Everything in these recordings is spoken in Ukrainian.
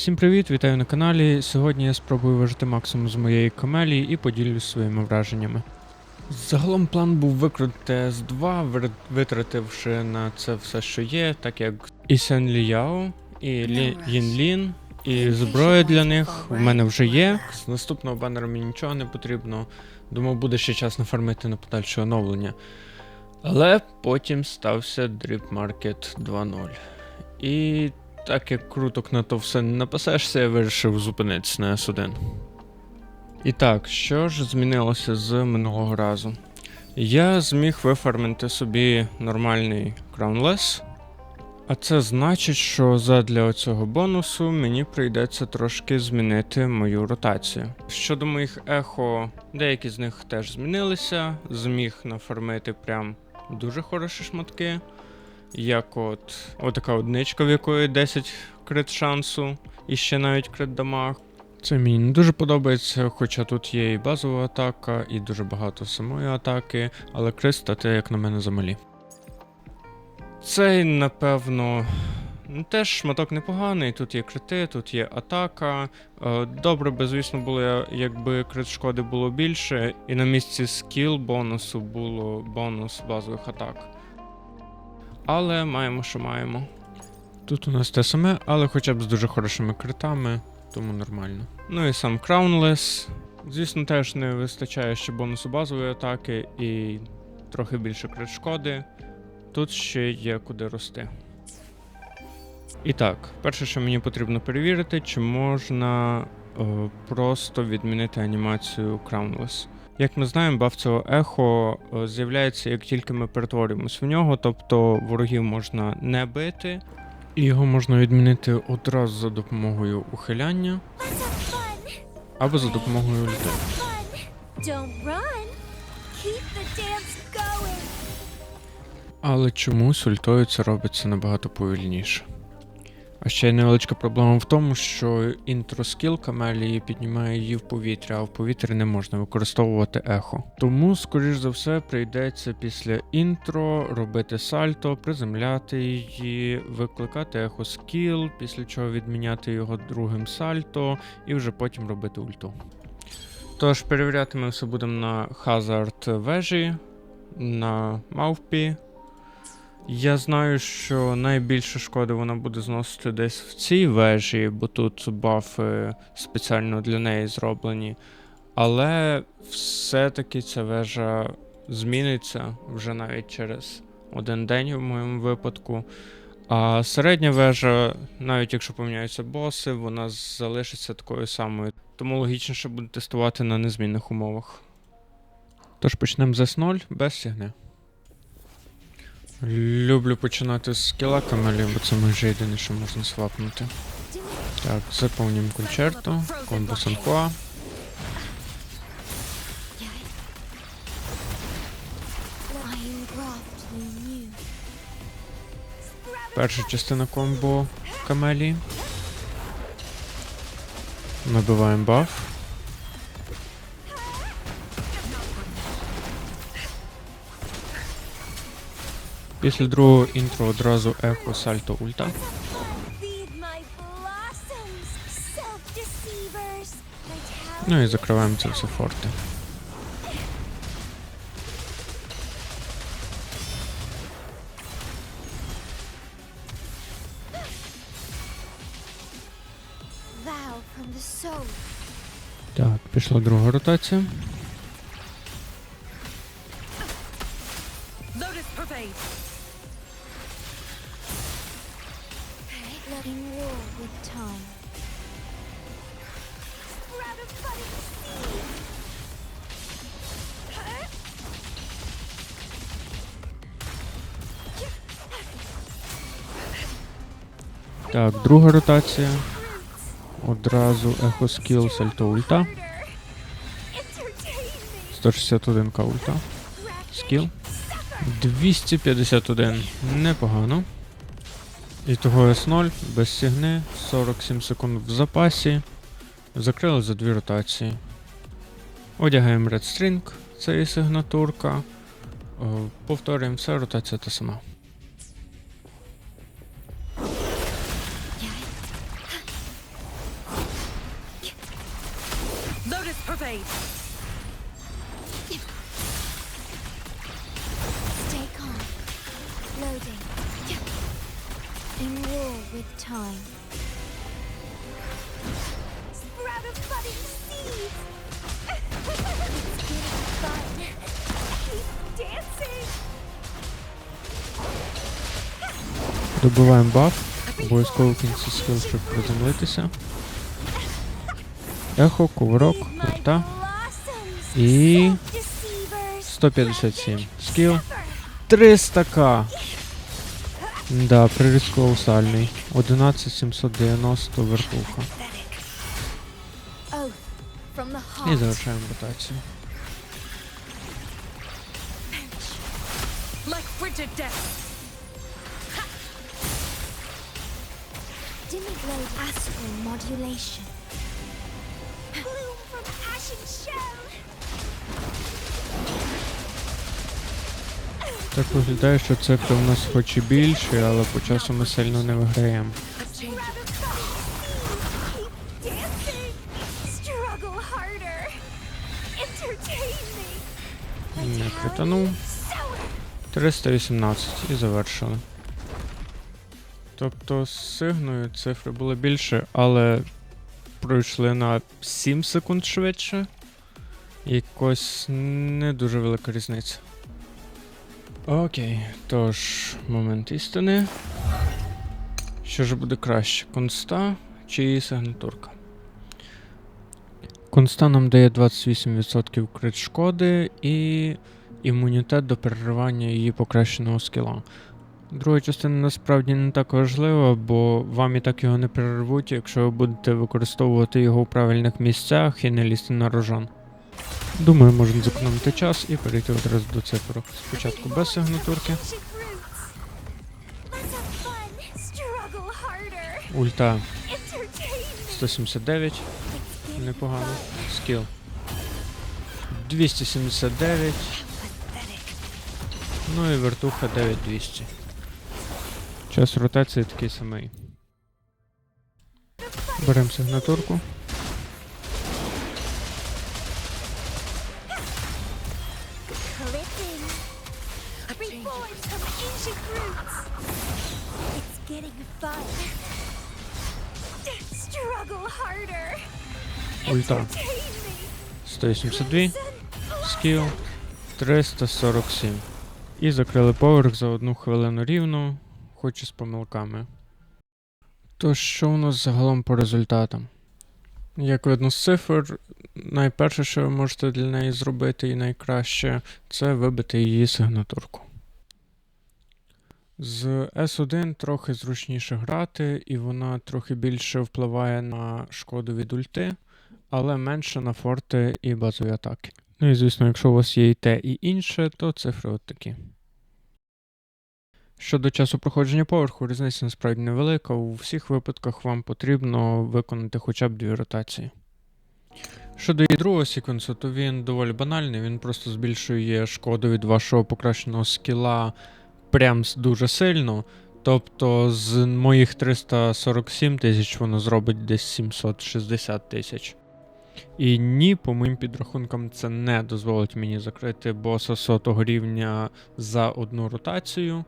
Всім привіт, вітаю на каналі. Сьогодні я спробую вижити максимум з моєї камелії і поділюсь своїми враженнями. Загалом план був викрити С2, витративши на це все, що є, так як і Сен Ліяо, і Лі... Лін, і зброя для них в мене вже є. З наступного банера мені нічого не потрібно. Думав, буде ще час нафармити на подальше оновлення. Але потім стався Drip Market 2.0. І так як круток на то все не напасешся, я вирішив зупинитися на S1. І так, що ж змінилося з минулого разу? Я зміг вифармити собі нормальний Crownless, а це значить, що задля цього бонусу мені прийдеться трошки змінити мою ротацію. Щодо моїх ехо, деякі з них теж змінилися, зміг нафармити прям дуже хороші шматки як от отака одничка, в якої 10 крит шансу і ще навіть крит дамаг. Це мені не дуже подобається, хоча тут є і базова атака, і дуже багато самої атаки, але крит стати, як на мене, замалі. Цей, напевно, ну, теж шматок непоганий. Тут є крити, тут є атака. Е, Добре би, звісно, було, якби крит шкоди було більше, і на місці скіл бонусу було бонус базових атак. Але маємо, що маємо. Тут у нас те саме, але хоча б з дуже хорошими критами, тому нормально. Ну і сам Crownless. Звісно, теж не вистачає ще бонусу базової атаки і трохи більше крит шкоди. Тут ще є куди рости. І так, перше, що мені потрібно перевірити, чи можна е, просто відмінити анімацію Crownless. Як ми знаємо, баф цього ехо е, з'являється як тільки ми перетворюємось в нього, тобто ворогів можна не бити, і його можна відмінити одразу за допомогою ухиляння або за допомогою going. Але чомусь ультою це робиться набагато повільніше. А ще невеличка проблема в тому, що інтроскіл камелії піднімає її в повітря, а в повітрі не можна використовувати ехо. Тому, скоріш за все, прийдеться після інтро робити сальто, приземляти її, викликати ехо скіл, після чого відміняти його другим сальто і вже потім робити ульту. Тож перевіряти ми все будемо на Хазард вежі, на мавпі. Я знаю, що найбільше шкоди вона буде зносити десь в цій вежі, бо тут бафи спеціально для неї зроблені. Але все-таки ця вежа зміниться вже навіть через один день в моєму випадку. А середня вежа, навіть якщо поміняються боси, вона залишиться такою самою. Тому логічніше буде тестувати на незмінних умовах. Тож почнемо з S0 без сігни. Люблю починати з скіла камелі, бо це майже єдине, що можна свапнути. Так, заповнім кончерто, комбо Санхуа. Перша частина комбо камелі. Набиваємо баф. Після другого інтро одразу ехо сальто ульта. Ну і закриваємо це все форти. Так, пішла друга ротація. Letting war with time. Sprout of budding seed. Так, друга ротація. Одразу ехо скіл сальто ульта. Entertain me. 161 к ульта. Скіл. 251. Непогано. І того С0 без сігни, 47 секунд в запасі. Закрили за дві ротації. Одягаємо Red String, це і сигнатурка. Повторюємо все, ротація та сама. Lotus Pervade! Time. Sprout of budding seeds! it's getting fun. Keep dancing! Добиваємо баф. Обов'язково в кінці скіл, щоб приземлитися. Ехо, кувирок, blossoms, І self-deceivers. 157. Скіл. 300к. Да, приріст колосальний. 11790 верховка. Oath from the І завершаємо ротацію. Death. Demiglade astral modulation. Так виглядає, що цифри у нас хоч і більші, але по часу ми сильно не виграємо. Не кританув. 318 і завершили. Тобто з сигною цифри були більше, але пройшли на 7 секунд швидше. Якось не дуже велика різниця. Окей, тож, момент істини. Що ж буде краще? Конста чи сигнатурка? Конста нам дає 28% крит шкоди і імунітет до переривання її покращеного скіла. Друга частина насправді не так важлива, бо вам і так його не перервуть, якщо ви будете використовувати його у правильних місцях і не лізти на рожон. Думаю, можемо зекономити час і перейти одразу до цифру. Спочатку без сигнатурки. Ульта 179, It's непогано. Скіл 279, ну і вертуха 9200. Час ротації такий самий. Беремо сигнатурку. Clipping. Reborn from ancient roots. It's getting fun. Struggle harder. Ульта Entertain 182, скіл 347. І закрили поверх за одну хвилину рівно, хоч і з помилками. То що у нас загалом по результатам? Як видно з цифр, найперше, що ви можете для неї зробити і найкраще, це вибити її сигнатурку. З S1 трохи зручніше грати, і вона трохи більше впливає на шкоду від ульти, але менше на форти і базові атаки. Ну і звісно, якщо у вас є і те, і інше, то цифри от такі. Щодо часу проходження поверху, різниця насправді невелика. У всіх випадках вам потрібно виконати хоча б дві ротації. Щодо другого секвенсу, то він доволі банальний, він просто збільшує шкоду від вашого покращеного скіла прям дуже сильно. Тобто з моїх 347 тисяч воно зробить десь 760 тисяч. І ні, по моїм підрахункам, це не дозволить мені закрити боса сотого рівня за одну ротацію.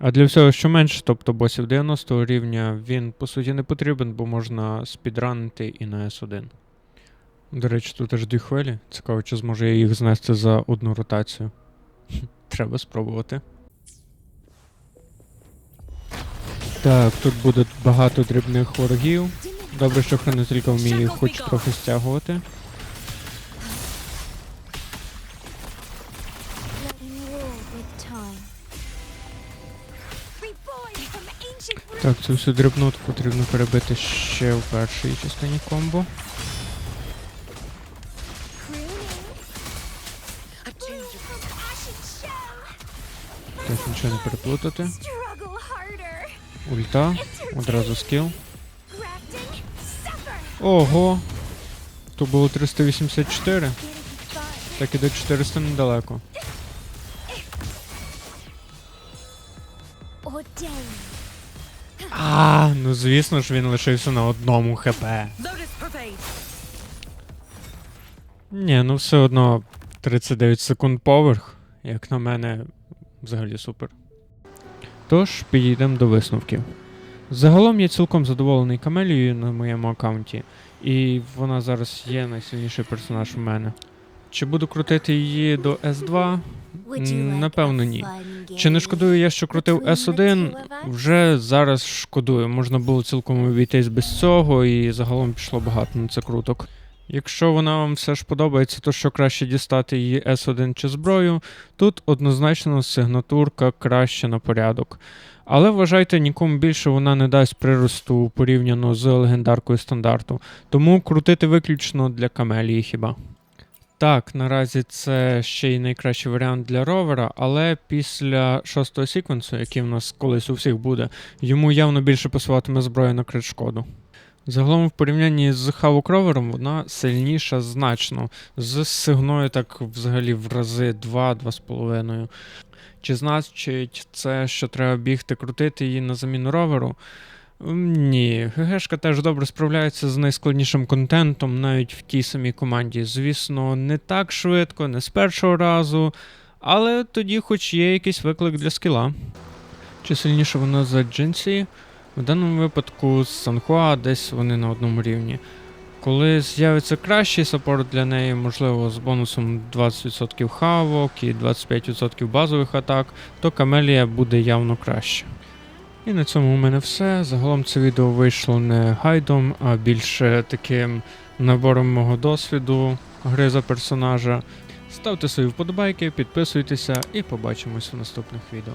А для всього, що менше, тобто босів 90 рівня, він по суті не потрібен, бо можна спідранити і на S1. До речі, тут аж дві хвилі. Цікаво, чи зможу я їх знести за одну ротацію. Треба спробувати. Так, тут буде багато дрібних ворогів. Добре, що хранителька вміє хоч трохи стягувати. Так, цю всю дрібноту потрібно перебити ще в першій частині комбо. Shell. Нічого не переплутати. Ульта, одразу скіл. Ого! То було 384, так і до 400 недалеко. А, ну звісно ж він лишився на одному хп. Ні, ну все одно 39 секунд поверх, як на мене, взагалі супер. Тож, підійдемо до висновків. Загалом я цілком задоволений Камелією на моєму аккаунті, і вона зараз є найсильніший персонаж у мене. Чи буду крутити її до S2? Would you М, like Напевно, ні. Чи не шкодую я, що крутив between the S1? two of us? Вже зараз шкодую. Можна було цілком обійтись без цього, і загалом пішло багато на це круток. Якщо вона вам все ж подобається, то що краще дістати її S1 чи зброю, тут однозначно сигнатурка краще на порядок. Але вважайте, нікому більше вона не дасть приросту порівняно з легендаркою стандарту, тому крутити виключно для камелії хіба. Так, наразі це ще й найкращий варіант для ровера, але після шостого секвенсу, який в нас колись у всіх буде, йому явно більше пасуватиме зброя на крит шкоду. Загалом, в порівнянні з Хавок ровером, вона сильніша значно, з сигною так взагалі в рази 2-2,5. Чи значить це, що треба бігти крутити її на заміну роверу? Ні, ГГшка теж добре справляється з найскладнішим контентом, навіть в тій самій команді. Звісно, не так швидко, не з першого разу, але тоді хоч є якийсь виклик для скіла. Чи сильніше вона за Джинсі? В даному випадку з Санхуа десь вони на одному рівні. Коли з'явиться кращий саппорт для неї, можливо, з бонусом 20% хавок і 25% базових атак, то Камелія буде явно краще. І на цьому у мене все. Загалом це відео вийшло не гайдом, а більше таким набором мого досвіду гри за персонажа. Ставте свої вподобайки, підписуйтеся і побачимось в наступних відео.